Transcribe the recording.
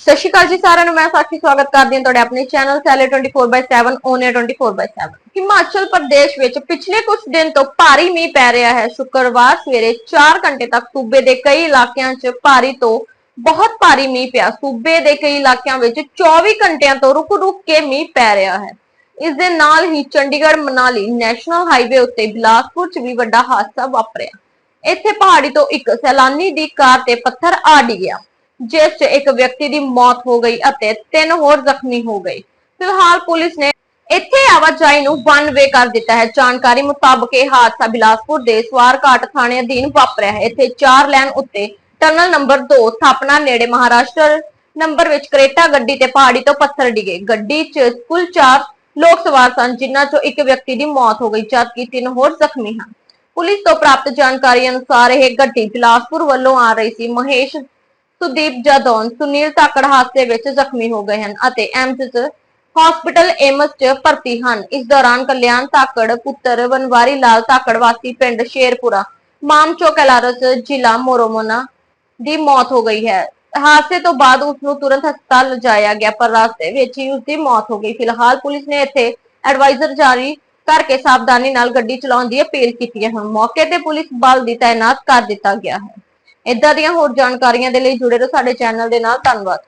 ਸਤਿ ਸ਼੍ਰੀ ਅਕਾਲ ਜੀ ਸਾਰਿਆਂ ਨੂੰ, ਮੈਂ ਸਾਖੀ ਸਵਾਗਤ ਕਰਦੀ ਹਾਂ ਤੁਹਾਡੇ ਆਪਣੇ ਚੈਨਲ ਸੈਲੇ 24/7 ਓਨੇ 24/7 ਹਿਮਾਚਲ ਪ੍ਰਦੇਸ਼ ਵਿੱਚ ਪਿਛਲੇ ਕੁਝ ਦਿਨ ਤੋਂ ਭਾਰੀ ਮੀਂਹ ਪੈ ਰਿਹਾ ਹੈ। ਸ਼ੁੱਕਰਵਾਰ ਸਵੇਰੇ 4 ਘੰਟੇ ਤੱਕ ਸੂਬੇ ਦੇ ਕਈ ਇਲਾਕਿਆਂ 'ਚ ਭਾਰੀ ਤੋਂ ਬਹੁਤ ਭਾਰੀ ਮੀਂਹ ਪਿਆ। ਸੂਬੇ ਦੇ ਕਈ ਇਲਾਕਿਆਂ ਵਿੱਚ 24 ਘੰਟਿਆਂ ਤੋਂ ਰੁਕ-ਰੁਕ ਕੇ ਮੀਂਹ ਪੈ ਰਿਹਾ ਹੈ। ਇਸ ਦੇ ਨਾਲ ਹੀ ਚੰਡੀਗੜ੍ਹ, ਮਨਾਲੀ ਨੈਸ਼ਨਲ ਹਾਈਵੇ ਉੱਤੇ ਬਿਲਾਸਪੁਰ 'ਚ ਵੀ ਵੱਡਾ ਹਾਦਸਾ ਵਾਪਰਿਆ। ਇੱਥੇ ਪਹਾੜੀ ਤੋਂ ਇੱਕ ਸੈਲਾਨੀ ਦੀ ਕਾਰ ਤੇ ਪੱਥਰ ਆ ਡਿੱਗਿਆ ਜਿਸ 'ਚ ਇੱਕ ਵਿਅਕਤੀ ਦੀ ਮੌਤ ਹੋ ਗਈ ਅਤੇ ਤਿੰਨ ਹੋਰ ਜ਼ਖਮੀ ਹੋ ਗਏ। ਫਿਲਹਾਲ ਪੁਲਿਸ ਨੇ ਇੱਥੇ ਆਵਾਜਾਈ ਨੂੰ ਵਨ ਵੇ ਕਰ ਦਿੱਤਾ ਹੈ। ਜਾਣਕਾਰੀ ਮੁਤਾਬਕ ਇਹ ਹਾਦਸਾ ਬਿਲਾਸਪੁਰ ਦੇ ਸਵਾਰਘਾਟ ਥਾਣੇ ਅਧੀਨ ਵਾਪਰਿਆ ਹੈ। ਇੱਥੇ ਚਾਰ ਲੈਨ ਉੱਤੇ ਟਨਲ ਨੰਬਰ 2 ਥਾਪਣਾ ਨੇੜੇ ਮਹਾਰਾਸ਼ਟਰ ਨੰਬਰ ਵਿੱਚ ਕਰੇਟਾ ਗੱਡੀ ਤੇ ਪਹਾੜੀ ਤੋਂ ਪੱਥਰ ਡਿੱਗੇ। ਗੱਡੀ 'ਚ ਕੁੱਲ 4 ਲੋਕ ਸਵਾਰ ਸਨ, ਜਿਨ੍ਹਾਂ 'ਚੋਂ ਇੱਕ ਵਿਅਕਤੀ ਦੀ ਮੌਤ ਹੋ ਗਈ, ਜਦਕਿ ਤਿੰਨ ਹੋਰ ਜ਼ਖਮੀ ਹਨ। ਪੁਲਿਸ ਤੋਂ ਪ੍ਰਾਪਤ ਜਾਣਕਾਰੀ ਅਨੁਸਾਰ ਇਹ ਗੱਡੀ ਬਿਲਾਸਪੁਰ ਵੱਲੋਂ ਆ ਰਹੀ ਸੀ। ਮਹੇਸ਼ ਸੁਦੀਪ ਜਾਦੌਨ ਸੁਨੀਲ ਧਾਕੜ ਹਾਦਸੇ ਵਿੱਚ ਜ਼ਖਮੀ ਹੋ ਗਏ ਹਨ ਅਤੇ ਐਮਸ ਹਸਪੀਟਲ ਏਮਸ 'ਚ ਭਰਤੀ ਹਨ। ਇਸ ਦੌਰਾਨ ਕਲਿਆਣ ਧਾਕੜ ਪੁੱਤਰ ਵਨਵਾਰੀ ਲਾਲ ਧਾਕੜ ਵਾਸੀ ਪਿੰਡ ਸ਼ੇਰਪੁਰਾ ਮਾਮਚੋ ਕਲਾਰਸ ਜ਼ਿਲ੍ਹਾ ਮੋਰੋਮੋਨਾ ਦੀ ਮੌਤ ਹੋ ਗਈ ਹੈ। ਹਾਦਸੇ ਤੋਂ ਬਾਅਦ ਉਸ ਨੂੰ ਤੁਰੰਤ ਹਸਪਤਾਲ ਲਿਜਾਇਆ ਗਿਆ ਪਰ ਰਸਤੇ ਵਿੱਚ ਹੀ ਉਸ ਦੀ ਮੌਤ ਹੋ ਗਈ। ਫਿਲਹਾਲ ਪੁਲਿਸ ਨੇ ਇੱਥੇ ਐਡਵਾਈਜ਼ਰ ਜਾਰੀ ਕਰਕੇ ਸਾਵਧਾਨੀ ਨਾਲ ਗੱਡੀ ਚਲਾਉਣ ਦੀ ਅਪੀਲ ਕੀਤੀ ਹੈ। ਹੁਣ ਮੌਕੇ ਤੇ ਪੁਲਿਸ ਬਲ ਦੀ ਤਾਇਨਾਤ ਕਰ ਦਿੱਤਾ ਗਿਆ ਹੈ। ਇਦਾਂ ਦੀਆਂ ਹੋਰ ਜਾਣਕਾਰੀਆਂ ਦੇ ਲਈ ਜੁੜੇ ਰਹੋ ਸਾਡੇ ਚੈਨਲ ਦੇ ਨਾਲ ਧੰਨਵਾਦ।